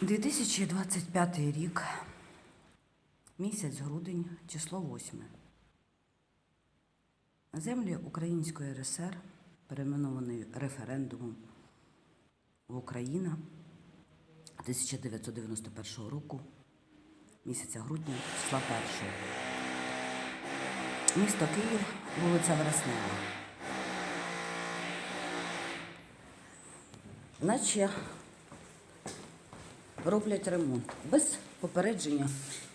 2025 рік, місяць грудень, число 8. Землі Української РСР, перейменованої референдумом в Україна 1991 року, місяця грудня, числа 1. Місто Київ, вулиця Вереснева. Наче роблять ремонт без попередження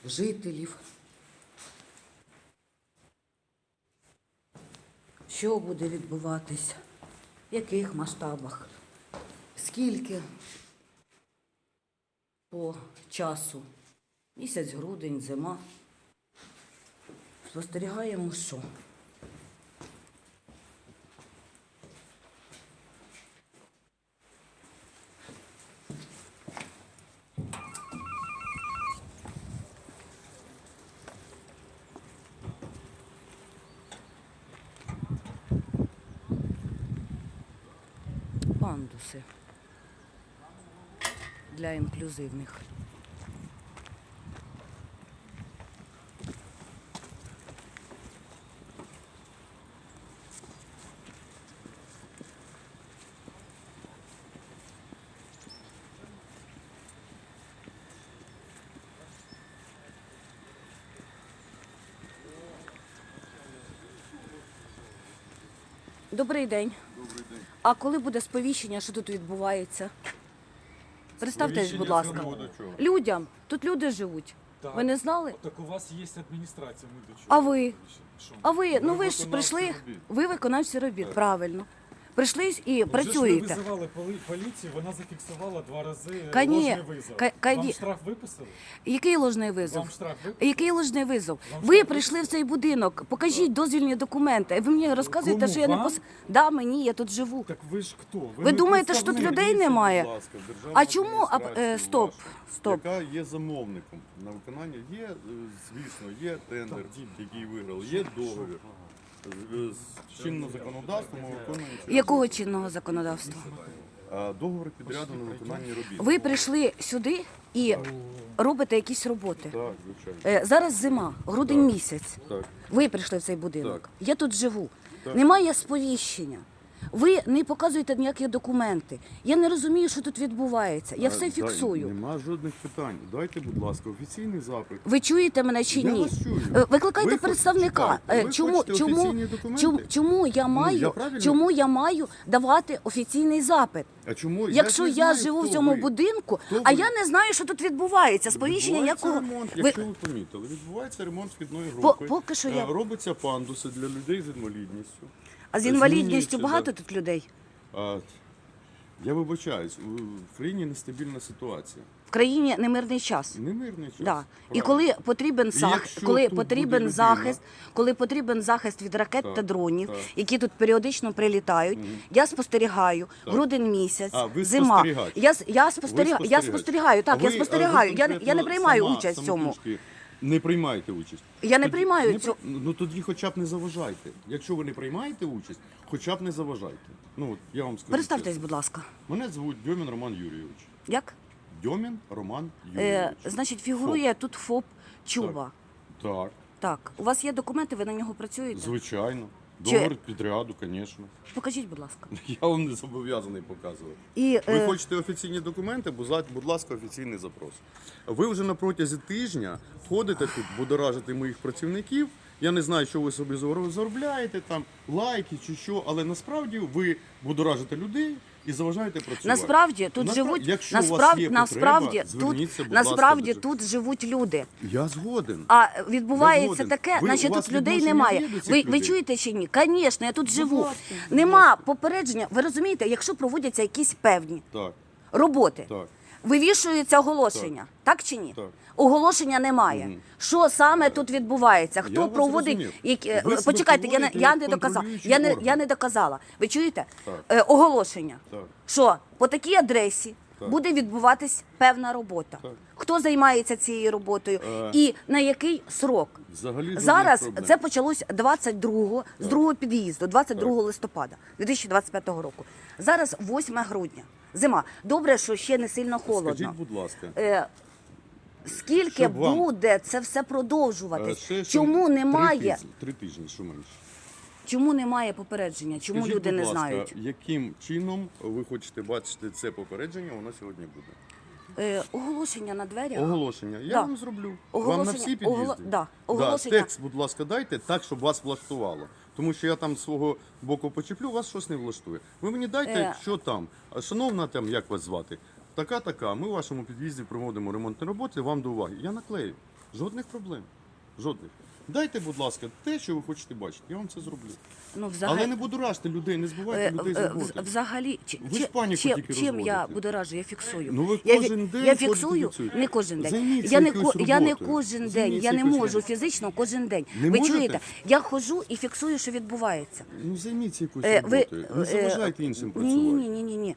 жителів. Що буде відбуватись, в яких масштабах, скільки по часу, місяць, грудень, зима. Спостерігаємо, що. Пандуси для інклюзивних. Добрий день. Добрий. А коли буде сповіщення, що тут відбувається? Представтесь, будь ласка. До чого? Людям. Тут люди живуть. Так. Ви не знали? Так у вас є адміністрація, ми до чого? А ви? Що? А ви, ну ви ж прийшли, робіт. ви виконавці робіт, правильно. Прийшли і Ви працюєте. ж ви визивали поли- поліцію, вона зафіксувала два рази Коні- ложний визов. ка- коні- Вам штраф виписали? Який ложний визов? Вам штраф виписали? Який ложний визов? Вам Ви що, прийшли в цей будинок, покажіть дозвільні документи. Ви мені розказуєте, Кому, що я не вам? пос... Да, мені, я тут живу. Так ви ж хто? Ви не думаєте, що тут представник. людей немає? Будь ласка, в державну А чому а, адміністрацію е, стоп, вашу, стоп. Яка є замовником на виконання? Є, е, звісно, є тендер, Так, який виграли, є договір. З- З чинного законодавства ми виконуємо. Якого чинного законодавства? Договор підряду на виконання робіт. Ви прийшли сюди і робите якісь роботи. Так, звичайно. Е, Зараз зима, грудень Так. місяць. Так. Ви прийшли в цей будинок. Так. Я тут живу. Так. Немає сповіщення. Ви не показуєте ніякі документи. Я не розумію, що тут відбувається. Я А, все фіксую. Нема жодних питань. Дайте, будь ласка, офіційний запит. Ви чуєте мене чи Я ні? вас чую. Е, Викликайте Ви хоч- представника. чекайте, Е, ви Чому, хочете чому, офіційні документи? чому, чому я маю, я правильно- чому я маю давати офіційний запит? А чому Якщо ж я, знаю, живу в хто цьому ви. будинку, Хто а ви? я не знаю, що тут відбувається. Сповіщення Відбувається якого ремонт, ви якщо ви помітили, відбувається ремонт вхідної групи. поки що я- Е, Робиться пандуси для людей з інвалідністю. А з Е, інвалідністю змінюється, багато да. тут людей. А, я вибачаюсь, у- в країні нестабільна ситуація. В країні немирний час. Немирний час. Да. І правильно. коли потрібен захист, якщо коли тут потрібен людина- захист, коли потрібен захист від ракет Так, та дронів, так. які тут періодично прилітають, я спостерігаю Так. грудень місяць, А, ви зима. спостерігач. Я с- я спостерігаю. Я спостерігач. спостерігаю. Так, А я ви- спостерігаю. ви Я, не- я не конкретно приймаю сама, участь в цьому. самотужки Не приймаєте участь. Я не Тоді- приймаю не цю- Ну тоді хоча б не заважайте. Якщо ви не приймаєте участь, хоча б не заважайте. Ну от я вам скажу. Представтесь, чесно. будь ласка. Мене звуть Дьомін Роман Юрійович. Як? Дьомін Роман Е, Юрійович. значить, фігурує тут ФОП Чуба. Так, Так. У вас є документи, ви на нього працюєте? звичайно. Чи- Договір підряду, звісно. Покажіть, будь ласка. Я вам не зобов'язаний показувати. І, Ви е, хочете офіційні документи, будь ласка- будь ласка, офіційний запрос. Ви вже на протязі тижня ходите тут, будоражите моїх працівників. Я не знаю, що ви собі заробляєте, там лайки чи що, але насправді ви будоражите людей і заважаєте працювати. Насправді тут Наспра- живуть Якщо у вас насправді, є насправді потреба, тут будь насправді ласка, тут живуть люди. Я згоден. А відбувається згоден. таке, Ви- наче тут людей немає. Ви, ви чуєте чи ні? Звісно, я тут живу. ласка, будь Нема ласка. попередження. Ви розумієте, якщо проводяться якісь певні Так, роботи, так. Вивішується оголошення, так, чи ні? Так. Оголошення немає. Мгм. Що саме тут відбувається? Хто вас проводить зрозумів. які Ви себе почекайте? Я не поводите я як не доказала. контролюючий Я не орган. я не доказала. Ви чуєте? Так. Е, оголошення. Так. Що по такій адресі Так. буде відбуватись певна робота. Так. Хто займається цією роботою Е. і на який срок? Взагалі жодних Зараз проблем. це почалось 22 з другого під'їзду, 22 листопада 2025 року. Зараз 8 грудня. Зима. Добре, що ще не сильно холодно. Скажіть, будь ласка, Е, скільки Щоб вам- буде це все е, продовжуватись? ще- ще Чому три немає? тижні- Три тижні, що менше. Чому немає попередження? Чому Скажіть, люди будь не ласка, знають? яким чином ви хочете бачити це попередження, воно сьогодні буде? Е, оголошення на дверях. Оголошення. Я Да. вам зроблю. Вам Оголошення- на всі під'їзди? оголо- да, оголошення. Текст, будь ласка, дайте так, щоб вас влаштувало. Тому що я там з свого боку почеплю, вас щось не влаштує. Ви мені дайте, Е. що там. А, Шановна, там, як вас звати? Така, така. Ми в вашому під'їзді проводимо ремонтні роботи, вам до уваги. Я наклею. Жодних проблем. Жодних. Дайте, будь ласка, те, що ви хочете бачити. Я вам це зроблю. Ну, взагалі, Але не будоражте людей, не збивайте Е, людей з е, роботи. Взагалі, чи- Ви ж чи- паніку чим, тільки чим я розводите. будоражу, я фіксую. Ну, ви я, кожен день я фіксую, не кожен день. Займіться Я не, я не кожен день, Займіться я не можу роботою. фізично кожен день. Не ви можете? чуєте? Я ходжу і фіксую, що відбувається. Ну займіться якоюсь Е, ви, роботою. Не е, заважайте іншим ні, ні, ні, ні, ні.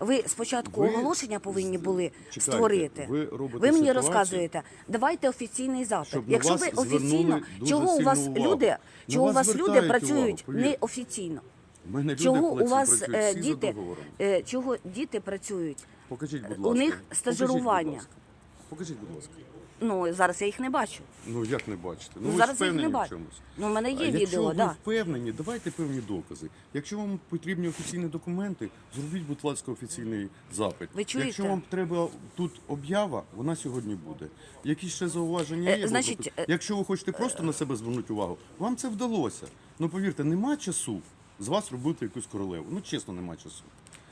Ви спочатку Ви оголошення повинні були чекайте, створити. ви робите ви мені ситуацію, розказуєте, давайте офіційний запит. щоб на Якщо вас ви звернули офіційно, дуже чого у вас увагу. люди, На чого у вас вас люди звертають працюють увагу, повірте. неофіційно? У мене люди Чого у вас працюють е, всі за діти, договором. е, чого діти працюють? Покажіть, будь у ласка. них Покажіть, стажирування. будь ласка. Покажіть, будь ласка. Ну зараз я їх не бачу. Ну як не бачите? Ну, Ну, ви зараз ж я їх не впевнені в бачу. чомусь. Ну, в мене є Якщо відео, ви да. впевнені, давайте певні докази. Якщо вам потрібні офіційні документи, зробіть, будь ласка, офіційний запит. Ви чуєте? Якщо вам треба тут об'ява, вона сьогодні буде. Якісь ще зауваження Е, є? значить, Богдан? е, Якщо ви хочете просто на себе звернути увагу, вам це вдалося. Ну повірте, нема часу з вас робити якусь королеву. Ну чесно, нема часу.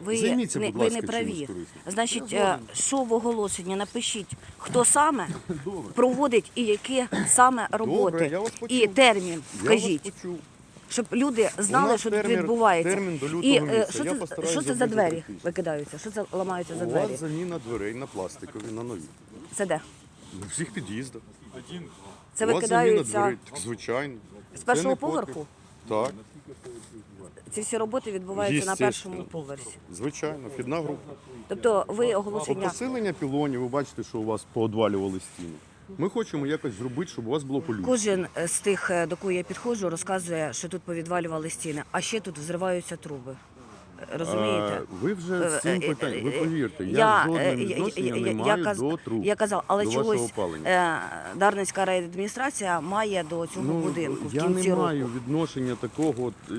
Ви Займіться, не, будь ви ласка, не праві. чимось корисним. Значить, е, що в оголошенні напишіть, хто саме Добре. проводить і які саме роботи. я вас почув. і термін Я вас вкажіть, почув. щоб люди знали, нас що тут термін- відбувається. термін до лютого і е, місяця. що Я це, постараюсь що це за зробити двері критично. викидаються? Що це ламаються за У двері? вас заміна дверей на пластикові, на нові. Це де? У всіх під'їздах. Це У вас заміна викидаються дверей, так, звичайно. з першого не потріб. поверху. Так, Ці всі роботи відбуваються на першому поверсі. звичайно, вхідна група. Тобто ви оголошення посилення пілонів, ви бачите, що у вас поодвалювали стіни. Ми хочемо якось зробити, щоб у вас було полюбно. Кожен з тих, е, до кого я підходжу, розказує, що тут повідвалювали стіни, а ще тут взриваються труби. Е, Розумієте? Ви вже з Е, цим е, питанням, ви е, повірте, я, я, жодного е, я- відношення я- не я маю каз- до труб. Я казав, але до чогось опалення. е, Дарницька райадміністрація має до цього будинку в Ну, я кінці не року. маю відношення такого. е,